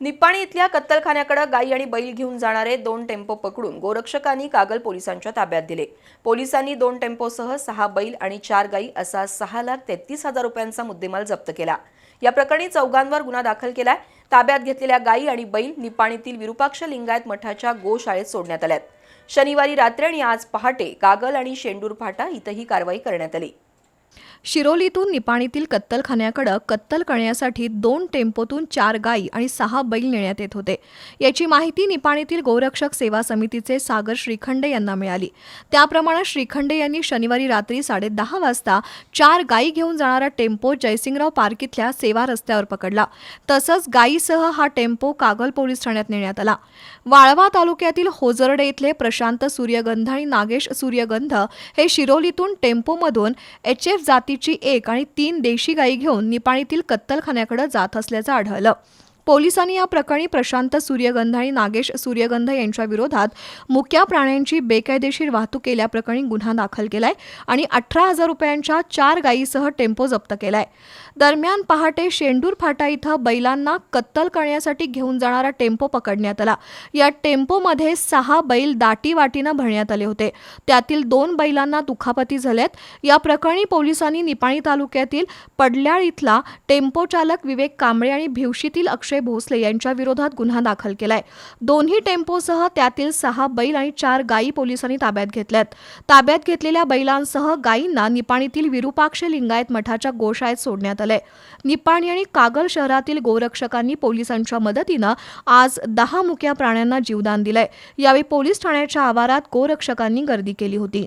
निपाणी इथल्या कत्तलखान्याकडे गायी आणि बैल घेऊन जाणारे दोन टेम्पो पकडून गोरक्षकांनी कागल पोलिसांच्या ताब्यात दिले. पोलिसांनी दोन टेम्पोसह सहा बैल आणि चार गायी असा सहा लाख तेहतीस हजार रुपयांचा मुद्देमाल जप्त केला. या प्रकरणी चौघांवर गुन्हा दाखल केलाय. ताब्यात घेतलेल्या गायी आणि बैल निपाणीतील विरुपाक्ष लिंगायत मठाच्या गोशाळेत सोडण्यात आल्यात. शनिवारी रात्री आणि आज पहाटे कागल आणि शेंडूर फाटा इथं ही कारवाई करण्यात आली. शिरोलीतून निपाणीतील कत्तलखान्याकडे कत्तल करण्यासाठी दोन टेम्पोतून चार गायी आणि सहा बैल नेण्यात येत होते. याची माहिती निपाणीतील गोरक्षक सेवा समितीचे सागर श्रीखंडे यांना मिळाली. त्याप्रमाणे श्रीखंडे यांनी शनिवारी रात्री साडेदहा वाजता चार गायी घेऊन जाणारा टेम्पो जयसिंगराव पार्क इथल्या सेवा रस्त्यावर पकडला. तसंच गायीसह हा टेम्पो कागल पोलीस ठाण्यात नेण्यात आला. वाळवा तालुक्यातील होजरडे इथले प्रशांत सूर्यगंध आणि नागेश सूर्यगंध हे शिरोलीतून टेम्पोमधून एच एफ जाती जातीची एक आणि तीन देशी गायी घेऊन निपाणीतील कत्तलखान्याकडे जात असल्याचं आढळलं. पोलिसांनी या प्रकरणी प्रशांत सूर्यगंध आणि नागेश सूर्यगंध यांच्या विरोधात मुक्या प्राण्यांची बेकायदेशीर वाहतूक केल्याप्रकरणी गुन्हा दाखल केलाय आणि अठरा हजार रुपयांच्या चार गायीसह टेम्पो जप्त केलाय. दरम्यान पहाटे शेंडूर फाटा इथं बैलांना कत्तल करण्यासाठी घेऊन जाणारा टेम्पो पकडण्यात आला. या टेम्पोमध्ये सहा बैल दाटी वाटीनं भरण्यात आले होते. त्यातील दोन बैलांना दुखापती झाल्यात. या प्रकरणी पोलिसांनी निपाणी तालुक्यातील पडल्याळ इथला टेम्पो चालक विवेक कांबळे आणि भिवशीतील अक्षय भोसले यांच्या विरोधात गुन्हा दाखल केलाय. दोन्ही टेम्पोसह त्यातील सहा बैल आणि चार गायी पोलिसांनी ताब्यात घेतल्यात. ताब्यात घेतलेल्या बैलांसह गायींना निपाणीतील विरुपाक्ष लिंगायत मठाच्या गोशाळेत सोडण्यात आलंय. निपाणी आणि कागल शहरातील गोरक्षकांनी पोलिसांच्या मदतीनं आज दहा मुक्या प्राण्यांना जीवदान दिलंय. यावेळी पोलीस ठाण्याच्या आवारात गोरक्षकांनी गर्दी केली होती.